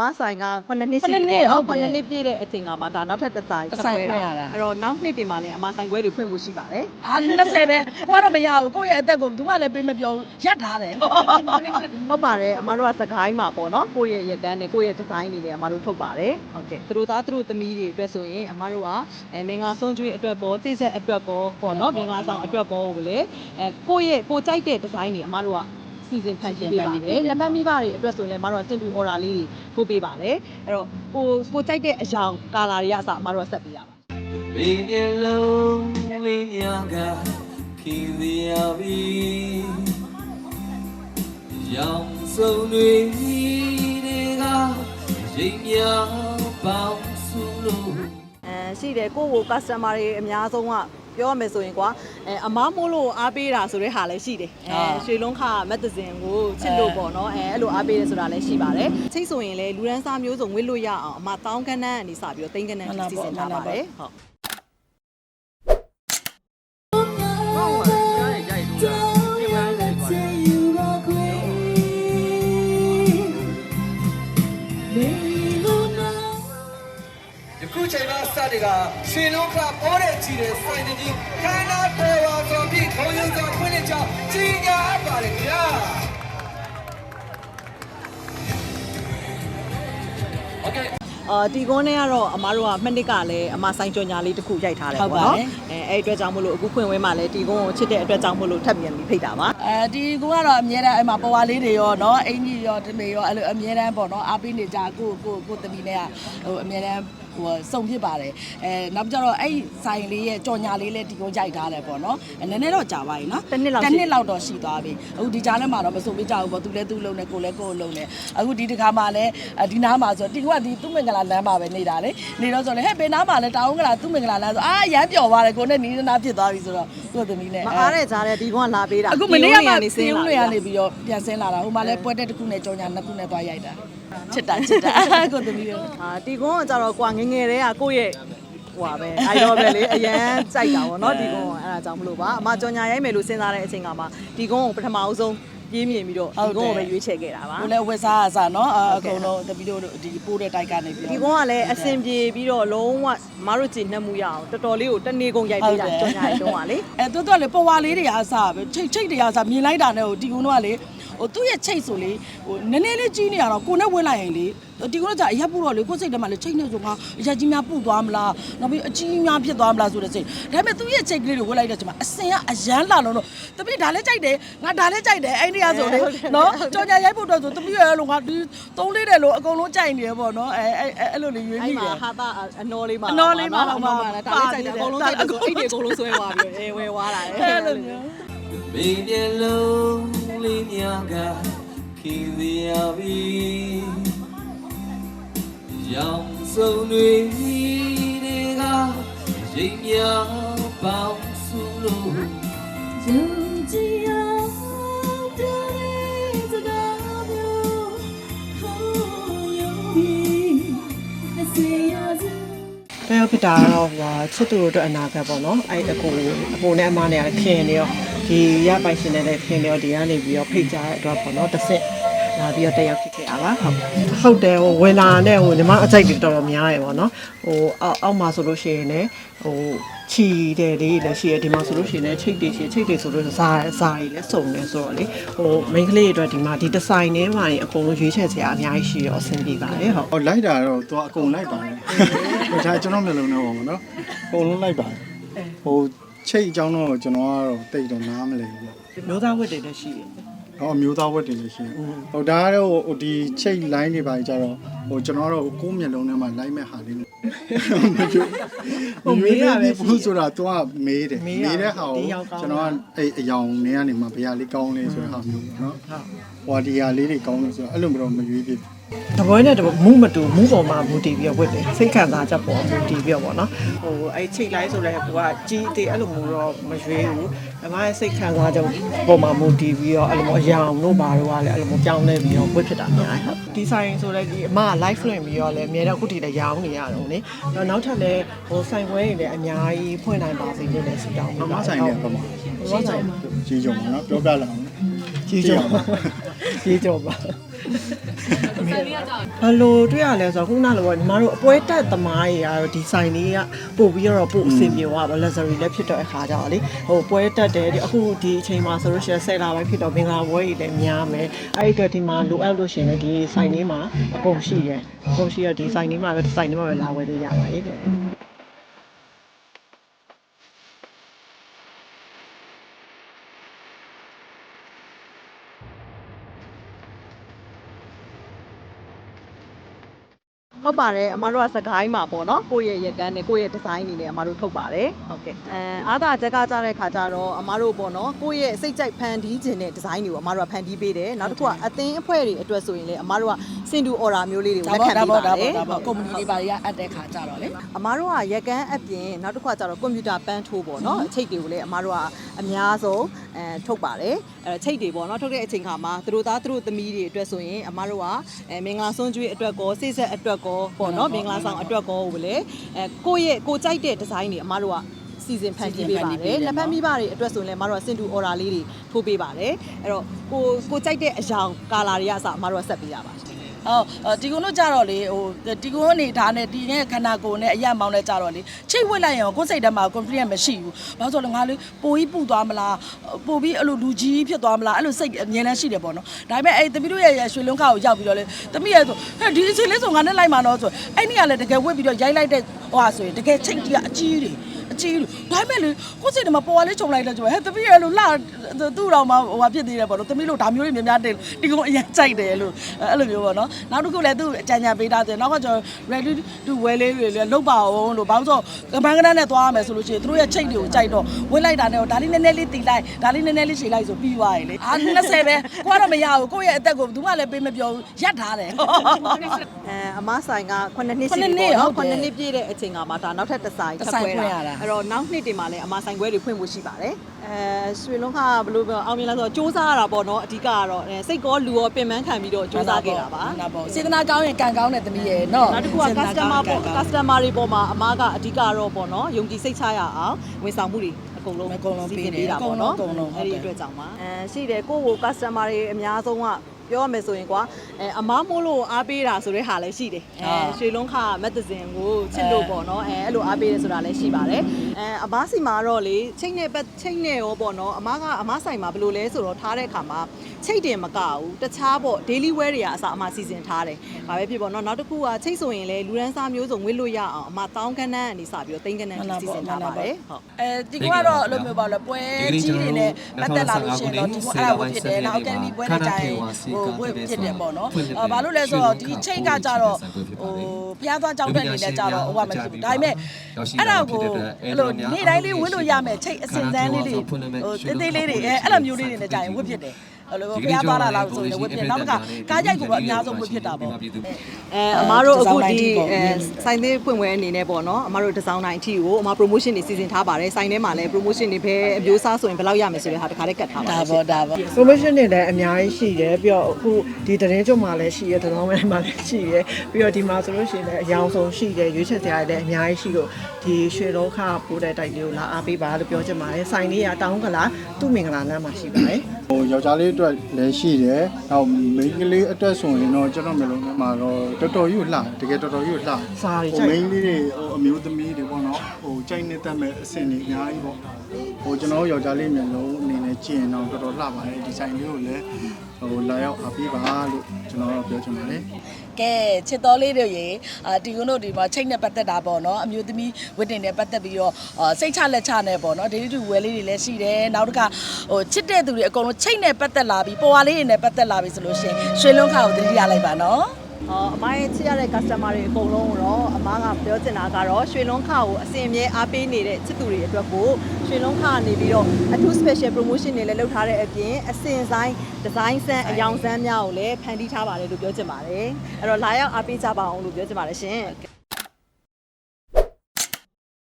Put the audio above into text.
မဆိုင်က9နှစ်ခုနှစ်နှစ်ဟုတ်ပါတယ်9နှစ်ပြည့်တဲ့အချိန်ကမှဒါနောက်ထပ်တစ်ဆိုင်တစ်ဆိုင်ဖွင့်ရတာအဲ့တော့နောက်နှစ်ပြင်မှာလည်းအမဆိုင်ခွဲတွေဖွင့်ဖို့ရှိပါတယ်အာ20ပဲဘာတော့မရဘူးကိုယ့်ရဲ့အသက်ကိုဘူးမှလည်းပေးမပြောဘူးရက်ထားတယ်ဟုတ်ပါတယ်အမတို့ကစကိုင်းမှာပေါ့နော်ကိုယ့်ရဲ့ရက်တန်းနဲ့ကိုယ့်ရဲ့ဒီဇိုင်းတွေလည်းအမတို့ထုတ်ပါတယ်ဟုတ်ကဲ့သူတို့သားသူတို့သမီးတွေအတွက်ဆိုရင်အမတို့ကအဲမင်္ဂလာဆုံးကျွေးအတွက်ပေါ်သိဆက်အတွက်ပေါ်ပေါ့နော်မင်္ဂလာဆောင်အတွက်ပေါ်ကိုလေအဲကိုယ့်ရဲ့ကိုယ်ကြိုက်တဲ့ဒီဇိုင်းတွေအမတို့က စီစဉ်ဖန်တီးပေးပါတယ်လက်ပတ်မိဘတွေအတွက်ဆိုရင်အမတို့ကတင်တူ order လေးတွေပို့ပေးပါတယ်အဲ့တော့ကိုကိုကြိုက်တဲ့အယောင်ကာလာတွေကအစအမတို့ကဆက်ပေးရပါဘီမျက်လုံးလေးများကခီးစီရပြီရောင်စုံတွေတွေကရိပ်များပေါင်းစုလို့အဲရှိတယ်ကိုယ့်ကို customer တွေအများဆုံးက ပြောရမယ်ဆိုရင်ကွာအဲအမားမိုးလို့အားပေးတာဆိုတဲ့ဟာလည်းရှိတယ်အဲရွှေလုံးခမက်ဒဇင်ကိုချစ်လို့ပေါ့နော်အဲအဲ့လိုအားပေးတယ်ဆိုတာလည်းရှိပါတယ်ချိတ်ဆိုရင်လည်းလူရန်စားမျိုးစုံဝစ်လို့ရအောင်အမတောင်းကန်းတန်းကနေစပြီးတော့တိန်းကန်းတန်းစီစဉ်ထားပါတယ်ဟုတ် တဲ့ကရွှေလုံးခပေါ်တဲ့ချီတဲ့စိုင်းတကြီးခန္ဓာပေါ်ပါဆိုပြီးခေါင်းရုံးစွာခွင့်နဲ့ကြောင့်ကြီးညာအပ်ပါလေခင်ဗျာโอเค အာဒီကုန်းနဲ့ကတော့အမတို့ကမနှစ်ကလည်းအမဆိုင်ကြော်ညာလေးတစ်ခုရိုက်ထားတယ်ပေါ့နော်အဲအဲ့အတွက်ကြောင့်မလို့အခုဖွင့်ဝဲမှာလည်းဒီကုန်းကိုချစ်တဲ့အတွက်ကြောင့်မလို့ထပ်ပြန်ပြီးဖိတ်တာပါ အဲဒီကိုကတော့အများတန်းအဲ့မှာပေါ်ဝါလေးတွေရောเนาะအင်ကြီးရောတမေရောအဲ့လိုအများတန်းပေါ့เนาะအားပေးနေကြကိုကိုကိုသမီးနဲ့ကဟိုအများတန်း ဟိုစုံဖြစ်ပါတယ်အဲနောက်ကြတော့အဲ့ဆိုင်လေးရဲ့ကြော်ညာလေးလည်းဒီကိုရိုက်ထားတယ်ပေါ့နော်နည်းနည်းတော့ကြာပါပြီနော်တစ်နှစ်လောက်တစ်နှစ်လောက်တော့ရှိသွားပြီအခုဒီကြားထဲမှာတော့မစုံပြကြဘူးပေါ့သူလည်းသူ့လုံနဲ့ကိုလည်းကို့လုံနဲ့အခုဒီတခါမှလည်းဒီနားမှာဆိုဒီကဒီသူ့မင်္ဂလာလမ်းမှာပဲနေတာလေနေတော့ဆိုလည်းဟဲ့ဘယ်နားမှာလဲတောင်းကလာသူ့မင်္ဂလာလမ်းဆိုအာရမ်းပျော်ပါတယ်ကိုနဲ့နီးနားဖြစ်သွားပြီဆိုတော့သူ့သမီးနဲ့မအားတဲ့ကြားတဲ့ဒီကောင်ကလာပေးတာအခုမနေ့ကမှစင်းလို့ရနေပြီးတော့ပြန်ဆင်းလာတာဟိုမှာလည်းပွဲတက်တစ်ခုနဲ့ကြော်ညာနှစ်ခုနဲ့သွားရိုက်တာ ချစ်တာချစ်တာကိုသမီးရောအာဒီကုန်းကကြတော့ကွာငယ်ငယ်တည်းကကိုယ့်ရဲ့ဟိုပါပဲအိုင်တော့ပဲလေအရန်ကြိုက်တာပေါ့နော်ဒီကုန်းကအဲ့ဒါကြောင့်မလို့ပါအမကြော်ညာရိုက်မယ်လို့စဉ်းစားတဲ့အချိန်ကမှဒီကုန်းကိုပထမအဆုံးပြေးမြင်ပြီးတော့ဒီကုန်းကိုပဲရွေးချယ်ခဲ့တာပါဟိုလည်းဝက်စားအစားနော်အကုန်လုံးသမီးတို့ဒီပိုးတဲ့တိုက်ကနေပြီးဒီကုန်းကလည်းအဆင်ပြေပြီးတော့လုံးဝမတို့ကြည်နှက်မှုရအောင်တော်တော်လေးကိုတနေ့ကုန်ရိုက်ပေးတာကြော်ညာရိုက်တော့ကလေအဲတွတ်တွတ်လေပေါ်ဝါလေးတွေအားစားပဲချိတ်ချိတ်တွေအားစားမြင်လိုက်တာနဲ့ဟိုဒီကုန်းတော့လေ ဟိုသူ့ရဲ့ချိတ်ဆိုလေဟိုနည်းနည်းလေးကြီးနေရတော့ကိုနဲ့ဝင်လိုက်ရင်လေဒီကုန်းတော့ကြာအရက်ပူတော့လေကိုစိတ်ထဲမှာလေချိတ်နေဆိုငါအရက်ကြီးများပူသွားမလားနောက်ပြီးအကြီးများဖြစ်သွားမလားဆိုတဲ့စိတ်ဒါပေမဲ့သူ့ရဲ့ချိတ်ကလေးတွေဝင်လိုက်တဲ့ချိန်မှာအစင်ကအရန်လာလုံးတော့တပိဒါလည်းကြိုက်တယ်ငါဒါလည်းကြိုက်တယ်အဲ့ဒီအားဆိုလေနော်ကြောင်ညာရိုက်ဖို့တော့ဆိုတပိရဲ့လုံးငါဒီသုံးလေးတယ်လို့အကုန်လုံးကြိုက်နေရပေါ့နော်အဲအဲအဲ့လိုလေးရွေးအဲ့မိတမှာယ်ဟာတာအနော်လေးမှာအနော်လေးမှာအနော်မှာလည်းဒါလေးကြိုက်တယ်အကုန်လုံးကြိုက်တယ်ဆိုအိတ်တွေအကုန်လုံးဆွဲသွားပြီးအေးဝဲသွားတာအဲ့လိုမျိုးဘီမျက်လုံး လေးများကခီးစီရပြီရောင်စုံတွေတွေကရိပ်များပေါင်းစုလို့ယုံကြည်အောင်ပြောတဲ့စကားမျိုးဟောယုံပြီးအစေရစ တယောက်ဖြစ်တာကတော့ဟိုဟာချစ်သူတို့အတွက်အနာဂတ်ပေါ့နော်အဲ့အကိုအကိုနဲ့အမနဲ့ကခင်နေရော ဒီရပိုင်ရှင်နဲ့လည်းခင်နေရောဒီကနေပြီးတော့ဖိတ်ကြတဲ့အတွက်ပေါ့နော်တစ်စစ်လာပြီးတော့တယောက်ဖြစ်ခဲ့တာပါဟုတ်ဟုတ်တယ်ဟိုဝင်လာတဲ့ဟိုညီမအကြိုက်တွေတော်တော်များတယ်ပေါ့နော်ဟိုအောက်အောက်မှာဆိုလို့ရှိရင်လည်းဟိုချီတယ်လေးလည်းရှိရဒီမှာဆိုလို့ရှိရင်လည်းချိတ်တွေရှိချိတ်တွေဆိုလို့ဇာဇာတွေလည်းစုံနေဆိုတော့လေဟိုမိန်းကလေးတွေအတွက်ဒီမှာဒီဒီဇိုင်းထဲမှာရင်အကုန်လုံးရွေးချယ်စရာအများကြီးရှိရောအဆင်ပြေပါတယ်ဟုတ်ဟောလိုက်တာတော့သူကအကုန်လိုက်ပါတယ်ဟိုဒါကျွန်တော်မျိုးလုံးနဲ့ပေါ့မနော်အကုန်လုံးလိုက်ပါတယ်ဟို ချိတ်အကြောင်းတော့ကျွန်တော်ကတော့တိတ်တော့နားမလည်ဘူးပေါ့မျိုးသားဝတ်တွေလည်းရှိတယ်ဟောအမျိုးသားဝတ်တွေလည်းရှိတယ်ဟိုဒါကတော့ဟိုဒီချိတ် line တွေပါကြတော့ဟိုကျွန်တော်ကတော့ကိုယ်မျက်လုံးထဲမှာ line မဲ့ဟာလေး နဲ့ဟိုမေးရတယ်ဘူးဆိုတာသူကမေးတယ်မေးတဲ့ဟာကိုကျွန်တော်ကအဲ့အယောင်နေကနေမှဘယ်ဟာလေးကောင်းလဲဆိုတဲ့ဟာမျိုးပေါ့နော်ဟိုဒီဟာလေးတွေကောင်းလို့ဆိုတော့အဲ့လိုမျိုးတော့မရွေးဖြစ်ဘူးတပွဲနဲ့တပွဲမူးမတူမူးပေါ်မှာမူတည်ပြီးတော့ဝတ်တယ်စိတ်ခံစားချက်ပေါ်မူတည်ပြီးတော့ပေါ့နော်ဟိုအဲ့ချိတ်လိုက်ဆိုလဲကိုကကြီးသေးအဲ့လိုမျိုးတော့မရွေးဘူး အမရဲ့စိတ်ခံစားချက်ပေါ်မှာမူတည်ပြီးတော့အဲ့လိုမျိုးအယောင်တို့ဘာတို့ကလည်းအဲ့လိုမျိုးပြောင်းလဲပြီးတော့ဝတ်ဖြစ်တာများတယ်ဟုတ်ဒီဆိုင်ဆိုလဲဒီအမက live လွှင့်ပြီးတော့လဲအများတော့အခုတည်းလည်းရောင်းနေရတော့လေနောက်နောက်ထပ်လဲဟိုဆိုင်ခွဲတွေလည်းအများကြီးဖွင့်နိုင်ပါစေလို့လည်းဆုတောင်းမပေးမပါဆိုင်တယ်ပေါ့မမဆိုင်ကြီးကြုံပါနော်ပြောပြလာအောင်ကြီးကြောပါကြီးကြောပါ ဘယ်လိုတွေ့ရလဲဆိုတော့ခုနကလိုပေါ့ညီမတို့အပွဲတက်သမားတွေကတော့ဒီဆိုင်လေးကပို့ပြီးတော့ပို့အဆင်ပြေသွားပါ luxury လည်းဖြစ်တော့အခါကြတော့လေဟိုပွဲတက်တယ်ဒီအခုဒီအချိန်မှာဆိုလို့ရှိရင်ဆယ်လာပိုင်းဖြစ်တော့မင်္ဂလာပွဲတွေလည်းများမယ်အဲ့ဒီအတွက်ဒီမှာလိုအပ်လို့ရှိရင်လည်းဒီဆိုင်လေးမှာအကုန်ရှိတယ်အကုန်ရှိရဒီဆိုင်လေးမှာပဲဒီဆိုင်လေးမှာပဲလာဝယ်လို့ရပါတယ် ဟုတ်ပါတယ်အမတို့ကစကိုင်းမှာပေါ့နော်ကိုယ့်ရဲ့ရက်ကန်းနဲ့ကိုယ့်ရဲ့ဒီဇိုင်းတွေနဲ့အမတို့ထုတ်ပါတယ်ဟုတ်ကဲ့အဲအားသာချက်ကကြတဲ့ခါကျတော့အမတို့ပေါ့နော်ကိုယ့်ရဲ့စိတ်ကြိုက်ဖန်တီးခြင်းတဲ့ဒီဇိုင်းတွေကိုအမတို့ကဖန်တီးပေးတယ်နောက်တစ်ခုကအသင်းအဖွဲ့တွေအတွက်ဆိုရင်လည်းအမတို့ကစင်တူအော်ဒါမျိုးလေးတွေကိုဒါလက်ခံပေါ့ပေးဒါပါပေါ့ဒါတယ်ပေါ့ဒါပေါ့ကွန်မြူနီတီပါတွေကအပ်တဲ့ခါကြတော့လေအမားတို့ကရက်ကန်းအပြင်နောက်တစ်ခါကျတော့ကွန်ပျူတာပန်းထိုးပေါ့နော်အချိတ်တွေကိုလည်းအမားတို့ကအများဆုံးအဲထုတ်ပါတယ်အဲချိတ်တွေပေါ့နော်ထုတ်တဲ့အချိန်ခါမှာသူတို့သားသူတို့သမီးတွေအတွက်ဆိုရင်အမားတို့ကအဲမင်္ဂလာဆွန်းကျွေးအတွက်ကောစိတ်ဆက်အတွက်ကောပေါ့နော်မင်္ဂလာဆောင်အတွက်ကောကိုလည်းအဲကိုယ့်ရဲ့ကိုကြိုက်တဲ့ဒီဇိုင်းတွေအမားတို့ကစီစဉ်ဖန်တီးပေးပါတယ်လက်ဖက်မိဘတွေအတွက်ဆိုရင်လည်းအမတို့ကစင်တူအော်ဒါလေးတွေထိုးပေးပါတယ်အဲ့တော့ကိုကိုကြိုက်တဲ့အယောင်ကာလာတွေကအစအမတို့ကဆက်ပေးရပါတယ် အော်ဒီကုန်းတို့ကြတော့လေဟိုဒီကုန်းအနေထားနဲ့ဒီနဲ့ခန္ဓာကိုယ်နဲ့အရက်မောင်းနဲ့ကြတော့လေချိတ်ဝက်လိုက်ရင်ကိုယ်စိတ်ထဲမှာ confidence မရှိဘူးဘာလို့ဆိုလဲငါလေပိုပြီးပူသွားမလားပိုပြီးအဲ့လိုလူကြီးဖြစ်သွားမလားအဲ့လိုစိတ်အမြင်နဲ့ရှိတယ်ပေါ့နော်ဒါပေမဲ့အဲ့သမီးတို့ရဲ့ရွှေလုံးခါကိုရောက်ပြီးတော့လေသမီးရဲ့ဆိုဟဲ့ဒီအချိန်လေးဆိုငါနဲ့လိုက်မှာတော့ဆိုအဲ့นี่ကလည်းတကယ်ဝက်ပြီးတော့ရိုက်လိုက်တဲ့ဟိုဟာဆိုရင်တကယ်ချိတ်ကြီးကအကြီးတွေ အကြီးလူဒါပေမဲ့လေကိုယ်စိတ်ထဲမှာပေါ်လာလေးခြုံလိုက်တဲ့ကျဟဲ့သမီးရဲ့လို့လာသူ့တော်မှာဟိုဟာဖြစ်သေးတယ်ပေါ့နော်သမီးလို့ဒါမျိုးတွေများများတင်ဒီကုန်းအရင်ကြိုက်တယ်လို့အဲ့လိုမျိုးပေါ့နော်နောက်တစ်ခုလည်းသူ့အကြံဉာဏ်ပေးထားတယ်နောက်ကကျွန်တော် ready to wear လေးတွေလည်းလုတ်ပါအောင်လို့ဘာလို့ဆိုကပန်းကနန်းနဲ့သွားရမယ်ဆိုလို့ရှိရင်သူတို့ရဲ့ချိတ်တွေကိုကြိုက်တော့ဝက်လိုက်တာနဲ့ဒါလေးနည်းနည်းလေးတီလိုက်ဒါလေးနည်းနည်းလေးရှည်လိုက်ဆိုပြီးသွားရလေအာ20ပဲကိုကတော့မရဘူးကိုယ့်ရဲ့အသက်ကိုဘယ်သူမှလည်းပေးမပြောဘူးရက်ထားတယ်အဲ အမဆိုင်က9နှစ်ရှိခုနှစ်ပြီနှစ်ပေါ့နော်ဟုတ်တယ်9နှစ်ပြည့်တဲ့အချိန်ကမှဒါနောက်ထပ်တစ်ဆိုင်တစ်ထပ်ဆိုင်ပွဲဖွင့်ရတာတာအဲ့တော့နောက်နှစ်တွေမှာလည်းအမဆိုင်ပွဲတွေဖွင့်ဖို့ရှိပါတယ်အဲရွှေလုံးခဘယ်လိုပြောအောင်မြင်လဲဆိုတော့စူးစမ်းရတာပေါ့နော်အဓိကကတော့အဲစိတ်ကောလူရောပင်ပန်းခံပြီးတော့စူးစမ်းခဲ့တာပါနာပေါ့စေတနာကောင်းရင်ကံကောင်းတဲ့သမီးရဲ့နော်နောက်တစ်ခုက customer ပေါ့ customer တွေပေါ်မှာအမားကအဓိကတော့ပေါ့နော်ယုံကြည်စိတ်ချရအောင်ဝန်ဆောင်မှုတွေအကုန်လုံးအကုန်လုံးပေးတယ်တာပေါ့နော်အကုန်လုံးအကုန်လုံးအဲ့ဒီအတွက်ကြောင့်ပါအဲရှိတယ်ကိုယ့်ကို customer တွေအများဆုံးက ပြောရမယ်ဆိုရင်ကွာအဲအမားမိုးလို့အားပေးတာဆိုတဲ့ဟာလည်းရှိတယ်အဲရွှေလုံးခမက်ဒဇင်ကိုချစ်လို့ပေါ့နော်အဲအဲ့လိုအားပေးတယ်ဆိုတာလည်းရှိပါတယ်အဲအမားစီမှာတော့လေချိန်နဲ့ပတ်ချိန်နဲ့ရောပေါ့နော်အမားကအမားဆိုင်မှာဘယ်လိုလဲဆိုတော့ထားတဲ့အခါမှာ ချိတ်တင်မကဘူးတခြားပေါ့ daily wear တွေကအစအမစီစဉ်ထားတယ်။ဘာပဲဖြစ်ပေါ့နော်နောက်တစ်ခုကချိတ်ဆိုရင်လေလူရန်စားမျိုးစုံဝစ်လို့ရအောင်အမတောင်းကန်းတန်းအနေစပြီးတော့တိန်ကန်းတန်းစီစဉ်ထားပါတယ်။ဟုတ်အဲဒီကတော့အဲ့လိုမျိုးပါလို့ပွဲကြီးတွေနဲ့ပတ်သက်လာလို့ရှိရင်တော့ဒီကအဲ့ဒါဝဖြစ်တယ်နောက်အကယ်ဒမီပွဲနဲ့ကြာရင်ဟိုဝဖြစ်တယ်ပေါ့နော်အာဘာလို့လဲဆိုတော့ဒီချိတ်ကကြတော့ဟိုဖျားသွားကြောင်းတဲ့နေနဲ့ကြတော့ဟိုကမရှိဘူးဒါပေမဲ့အဲ့ဒါကိုအဲ့လိုနေ့တိုင်းလေးဝစ်လို့ရမယ်ချိတ်အစင်စမ်းလေးတွေဟိုတေးသေးလေးတွေအဲအဲ့လိုမျိုးလေးတွေနဲ့ကြာရင်ဝစ်ဖြစ်တယ် အဲ့လိုဖျားသွားတာလောက်ဆိုရင်ဝစ်ဖြစ်နောက်ကကားကြိုက်ကိုအများဆုံးဝစ်ဖြစ်တာပေါ့အဲအမတို့အခုဒီဒီဇိုင်းတိုင်းအဲပေါ့ဆိုင်သေးဖွင့်ပွဲအနေနဲ့ပေါ့နော်အမတို့ဒီဇိုင်းတိုင်းအထိကိုအမ promotion တွေစီစဉ်ထားပါတယ်ဆိုင်ထဲမှာလည်း promotion တွေပဲအမျိုးအစားဆိုရင်ဘယ်လောက်ရမယ်ဆိုတဲ့ဟာတခါလေးကတ်ထားပါဒါတယ်ပေါ့ဒါပေါ့ promotion တွေလည်းအများကြီးရှိတယ်ပြီးတော့အခုဒီသတင်းကြုံမှာလည်းရှိရသတင်းဝဲမှာလည်းရှိရပြီးတော့ဒီမှာဆိုလို့ရှိရင်လည်းအယောင်ဆုံးရှိတယ်ရွေးချက်စရာတွေလည်းအများကြီးရှိလို့ဒီရွှေလုံးခပိုးတဲ့တိုက်လေးကိုလာအားပေးပါလို့ပြောချင်ပါတယ်ဆိုင်လေးကတောင်းကလာသူ့မင်္ဂလာလမ်းမှာရှိပါတယ် ဟိုယောက်ျားလေးအတွက်လည်းရှိတယ်။နောက်မိန်းကလေးအတွက်ဆိုရင်တော့ကျွန်တော်မျိုးလုံးထဲမှာတော့တော်တော်ကြီးကိုလှတကယ်တော်တော်ကြီးကိုလှစားရီဟိုကြိုက်မိန်းလေးတွေဟိုအမျိုးသမီးတွေပေါ့နော်ဟိုကြိုက်နေတတ်မဲ့အဆင့်တွေအများကြီးပေါ့ဟိုကျွန်တော်ယောက်ျားလေးမျိုးလုံးအနေနဲ့ကြည့်ရင်တော့တော်တော်လှပါတယ်ဒီဆိုင်လေးကိုလည်းဟို လာရောက်အားပေးပါလို့ကျွန်တော်ပြောချင်ပါတယ်ကဲချစ်တော်လေးတို့ရေအာဒီကုန်းတို့ဒီမှာချိန်နဲ့ပတ်သက်တာပေါ့နော်အမျိုးသမီးဝတ်တင်နဲ့ပတ်သက်ပြီးတော့အာစိတ်ချလက်ချနဲ့ပေါ့နော်ဒေဒီတူဝယ်လေးတွေလည်းရှိတယ်နောက်တစ်ခါဟိုချစ်တဲ့သူတွေအကုန်လုံးချိန်နဲ့ပတ်သက်လာပြီးပေါ်ဝါလေးတွေနဲ့ပတ်သက်လာပြီးဆိုလို့ရှိရင်ရွှေလုံးခါကိုတတိရလိုက်ပါနော် အော်အမရဲ့ချစ်ရတဲ့ customer တွေအကုန်လုံးတော့အမကပြောချင်တာကတော့ရွှေလုံးခါကိုအစင်အမြဲအားပေးနေတဲ့ချစ်သူတွေအတွက်ကိုရွှေလုံးခါကနေပြီးတော့အထူး special promotion တွေလည်းလုပ်ထားတဲ့အပြင်အစင်ဆိုင် design ဆန်းအယောင်ဆန်းများကိုလည်းဖန်တီးထားပါတယ်လို့ပြောချင်ပါတယ်အဲ့တော့လာရောက်အားပေးကြပါအောင်လို့ပြောချင်ပါတယ်ရှင်